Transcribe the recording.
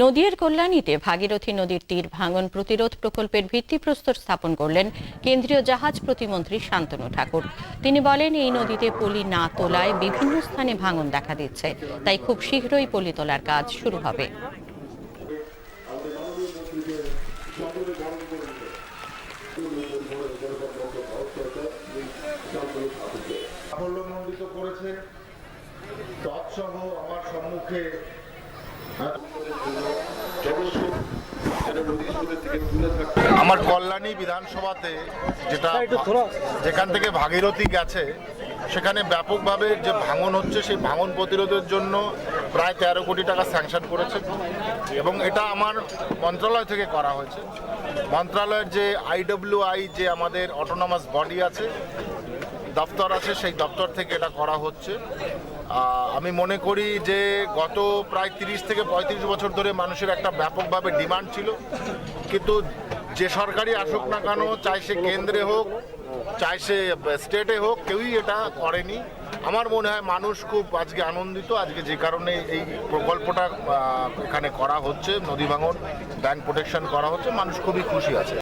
নদীর কল্যাণীতে ভাগীরথী নদীর তীর ভাঙন প্রতিরোধ প্রকল্পের ভিত্তিপ্রস্তর স্থাপন করলেন কেন্দ্রীয় জাহাজ প্রতিমন্ত্রী শান্তনু ঠাকুর। তিনি বলেন, এই নদীতে পলি না তোলায় বিভিন্ন স্থানে ভাঙন দেখা দিচ্ছে, তাই খুব শীঘ্রই পলি তোলার কাজ শুরু হবে। সাফল্যমণ্ডিত করেছে তৎসহ আমার সম্মুখে আমার কল্যাণী বিধানসভাতে যেটা যেখান থেকে ভাগীরথী গেছে সেখানে ব্যাপকভাবে যে ভাঙন হচ্ছে সেই ভাঙন প্রতিরোধের জন্য প্রায় তেরো কোটি টাকা স্যাংশন করেছে এবং এটা আমার মন্ত্রণালয় থেকে করা হয়েছে। মন্ত্রণালয়ের যে আইডব্লিউআই যে আমাদের অটোনমাস বডি আছে দপ্তর আছে, সেই দপ্তর থেকে এটা করা হচ্ছে। আমি মনে করি যে গত প্রায় তিরিশ থেকে পঁয়ত্রিশ বছর ধরে মানুষের একটা ব্যাপকভাবে ডিমান্ড ছিল। কিন্তু যে সরকারি আসুক না কেন, চাই সে কেন্দ্রে হোক, চাই সে স্টেটে হোক, কেউই এটা করেনি। আমার মনে হয় মানুষ খুব আজকে আনন্দিত, আজকে যে কারণে এই প্রকল্পটা এখানে করা হচ্ছে, নদী ভাঙন, ব্যাংক প্রোটেকশন করা হচ্ছে, মানুষ খুবই খুশি আছে।